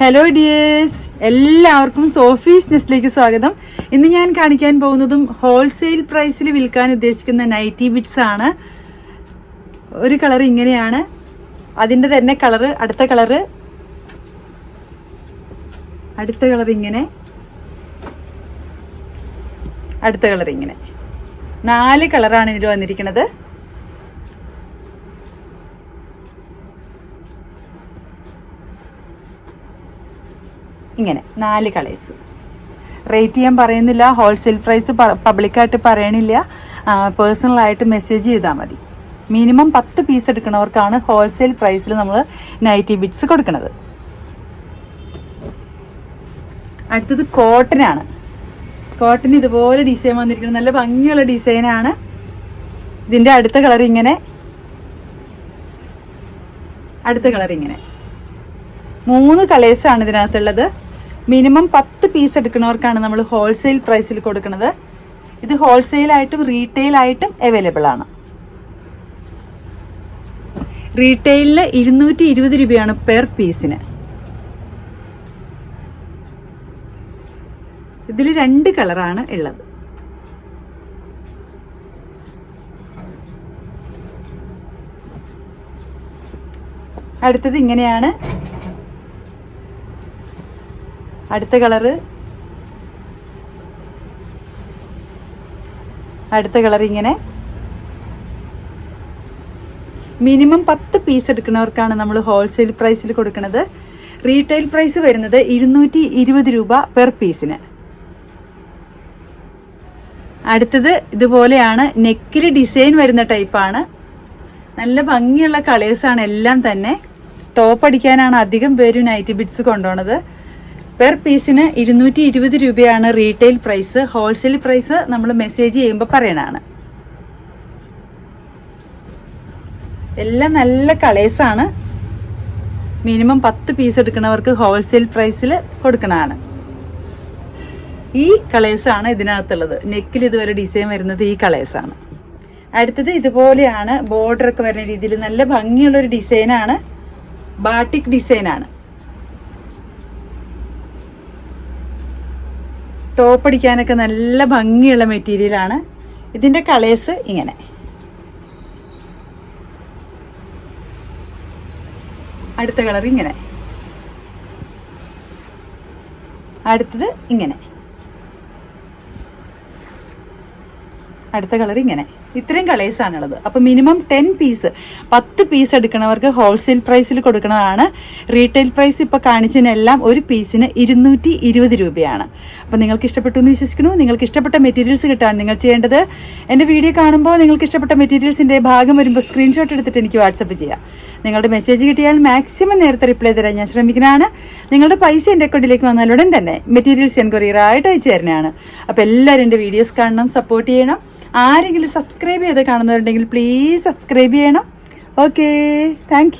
Hello dears എല്ലാവർക്കും Sophie's നെസ്റ്റിലേക്ക് സ്വാഗതം. ഇന്ന് ഞാൻ കാണിക്കാൻ പോകുന്നതും ഹോൾസെയിൽ പ്രൈസിൽ വിൽക്കാൻ ഉദ്ദേശിക്കുന്ന നൈറ്റി ബിറ്റ്സ് ആണ്. ഒരു കളർ ഇങ്ങനെയാണ്. അതിന്റെ തന്നെ കളറ് അടുത്ത കളറ് അടുത്ത കളർ ഇങ്ങനെ. അടുത്ത കളർ ഇങ്ങനെ. നാല് കളറാണ് ഇതിൽ വന്നിരിക്കുന്നത്. ഇങ്ങനെ നാല് കളേഴ്സ്. റേറ്റ് ചെയ്യാൻ പറയുന്നില്ല ഹോൾസെയിൽ പ്രൈസ് പബ്ലിക്കായിട്ട് പറയണില്ല. പേഴ്സണലായിട്ട് മെസ്സേജ് ചെയ്താൽ മതി. മിനിമം പത്ത് പീസ് എടുക്കുന്നവർക്കാണ് ഹോൾസെയിൽ പ്രൈസിൽ നമ്മൾ നൈറ്റി ബിറ്റ്സ് കൊടുക്കുന്നത് അടുത്തത് കോട്ടനാണ് കോട്ടൺ ഇതുപോലെ ഡിസൈൻ വന്നിരിക്കുന്നത് നല്ല ഭംഗിയുള്ള ഡിസൈനാണ് ഇതിന്റെ അടുത്ത കളർ ഇങ്ങനെ. അടുത്ത കളർ ഇങ്ങനെ. മൂന്ന് കളേഴ്സാണ് ഇതിനകത്തുള്ളത്. മിനിമം പത്ത് പീസ് എടുക്കുന്നവർക്കാണ് നമ്മൾ ഹോൾസെയിൽ പ്രൈസിൽ കൊടുക്കുന്നത്. ഇത് ഹോൾസെയിലായിട്ടും റീറ്റെയിലായിട്ടും അവൈലബിൾ ആണ്. റീറ്റെയിലിൽ ഇരുന്നൂറ്റി ഇരുപത് രൂപയാണ് പെർ പീസിന് ഇതിൽ രണ്ട് കളറാണ് ഉള്ളത്. അടുത്തത് ഇങ്ങനെയാണ്. അടുത്ത കളറ് അടുത്ത കളർ ഇങ്ങനെ. മിനിമം പത്ത് പീസ് എടുക്കുന്നവർക്കാണ് നമ്മൾ ഹോൾസെയിൽ പ്രൈസിൽ കൊടുക്കുന്നത്. റീറ്റെയിൽ പ്രൈസ് വരുന്നത് ഇരുന്നൂറ്റി ഇരുപത് രൂപ പെർ പീസിന് അടുത്തത് ഇതുപോലെയാണ് നെക്കിൽ ഡിസൈൻ വരുന്ന ടൈപ്പാണ് നല്ല ഭംഗിയുള്ള കളേഴ്സാണ് എല്ലാം തന്നെ. ടോപ്പ് അടിക്കാനാണ് അധികം പേരും നൈറ്റ് ബിറ്റ്സ് കൊണ്ടുപോണത്. പെർ പീസിന് ഇരുന്നൂറ്റി ഇരുപത് രൂപയാണ് റീറ്റെയിൽ പ്രൈസ് ഹോൾസെയിൽ പ്രൈസ് നമ്മൾ മെസ്സേജ് ചെയ്യുമ്പോൾ പറയണതാണ്. എല്ലാം നല്ല കളേഴ്സാണ് മിനിമം പത്ത് പീസ് എടുക്കുന്നവർക്ക് ഹോൾസെയിൽ പ്രൈസിൽ കൊടുക്കണതാണ്. ഈ കളേഴ്സാണ് ഇതിനകത്തുള്ളത്. നെക്കിൽ ഇതുവരെ ഡിസൈൻ വരുന്നത് ഈ കളേഴ്സാണ് അടുത്തത് ഇതുപോലെയാണ് ബോർഡർ ഒക്കെ വരുന്ന രീതിയിൽ നല്ല ഭംഗിയുള്ളൊരു ഡിസൈനാണ് ബാട്ടിക് ഡിസൈനാണ് ടോപ്പ് അടിക്കാനൊക്കെ നല്ല ഭംഗിയുള്ള മെറ്റീരിയലാണ് ഇതിന്റെ കളേഴ്സ് ഇങ്ങനെ. അടുത്ത കളർ ഇങ്ങനെ. അടുത്തത് ഇങ്ങനെ. അടുത്ത കളർ ഇങ്ങനെ. ഇത്രയും കളേഴ്സ് ആണുള്ളത്. അപ്പോൾ മിനിമം ടെൻ പീസ് പത്ത് പീസ് എടുക്കണവർക്ക് ഹോൾസെയിൽ പ്രൈസിൽ കൊടുക്കുന്നതാണ് റീറ്റെയിൽ പ്രൈസ് ഇപ്പോൾ കാണിച്ചതിനെല്ലാം ഒരു പീസിന് ഇരുന്നൂറ്റി ഇരുപത് രൂപയാണ്. അപ്പോൾ നിങ്ങൾക്ക് ഇഷ്ടപ്പെട്ടു എന്ന് വിശ്വസിക്കുന്നു. നിങ്ങൾക്ക് ഇഷ്ടപ്പെട്ട മെറ്റീരിയൽസ് കിട്ടാൻ നിങ്ങൾ ചെയ്യേണ്ടത് എന്റെ വീഡിയോ കാണുമ്പോൾ നിങ്ങൾക്ക് ഇഷ്ടപ്പെട്ട മെറ്റീരിയൽസിന്റെ ഭാഗം വരുമ്പോൾ സ്ക്രീൻഷോട്ട് എടുത്തിട്ട് എനിക്ക് വാട്സപ്പ് ചെയ്യാം. നിങ്ങളുടെ മെസ്സേജ് കിട്ടിയാൽ മാക്സിമം നേരത്തെ റിപ്ലൈ തരാൻ ഞാൻ ശ്രമിക്കുന്നതാണ്. നിങ്ങളുടെ പൈസ എന്റെ അക്കൗണ്ടിലേക്ക് വന്നാൽ ഉടൻ തന്നെ മെറ്റീരിയൽസ് എൻക്വയറിയറായിട്ട് അയച്ചു തരുന്നതാണ്. അപ്പോൾ എല്ലാവരും എന്റെ വീഡിയോസ് കാണണം സപ്പോർട്ട് ചെയ്യണം. ആരെങ്കിലും സബ്സ്ക്രൈബ് ചെയ്ത് കാണുന്നവരുണ്ടെങ്കിൽ പ്ലീസ് സബ്സ്ക്രൈബ് ചെയ്യണം. Okay thank